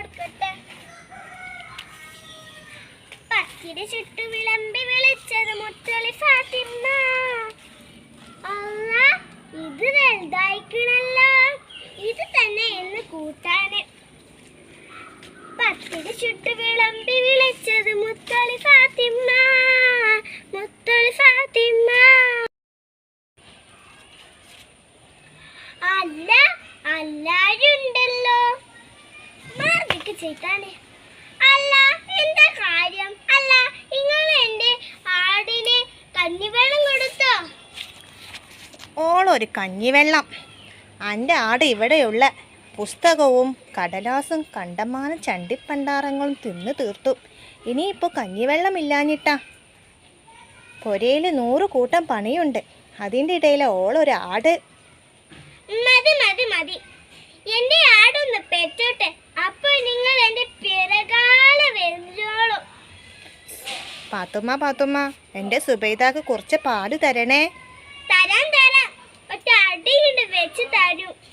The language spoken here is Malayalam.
ഇട്ടുകൊടുക്കട്ടെ പത്തിരി ചുട്ടു വിളമ്പി വിളിച്ചത് മുത്തളി ഫാത്തിമ്മ അല്ല ഇത് വലുതായിക്കണല്ലോ. ഇത് തന്നെ എന്ന് കൂട്ടാന്. പത്തിരി ചുട്ടു വിളമ്പി വിളിച്ചത് മുത്തളി ഫാത്തിമ്മ മുത്തളി ഫാത്തിമ്മ അല്ല ഉണ്ടല്ലോ ചെയ്താനെ അല്ല എന്താ കാര്യം? അല്ല നിങ്ങൾ എന്റെ ആടിനെ കഞ്ഞിവെള്ളം കൊടുത്തോ? ഓളൊരു കഞ്ഞിവെള്ളം. എന്റെ ആട് ഇവിടെയുള്ള പുസ്തകവും കടലാസും കണ്ടമാനം ചണ്ടിപ്പണ്ടാരങ്ങളും തിന്നു തീർത്തു. ഇനിയിപ്പോൾ കഞ്ഞിവെള്ളം ഇല്ലാഞ്ഞിട്ടാ. പൊരയിൽ നൂറ് കൂട്ടം പണിയുണ്ട്. അതിന്റെ ഇടയിൽ ഓളൊരാട് ആട്. മതി മതി മതി. എന്റെ ആടൊന്ന് പാത്തുമ്മ പാത്തുമ്മ എന്റെ സുബൈദാക്ക് കുറച്ച് പാൽ തരണേ. തരാൻ തരാം. ഒറ്റ അടി കൊണ്ട് വെച്ച് തരും.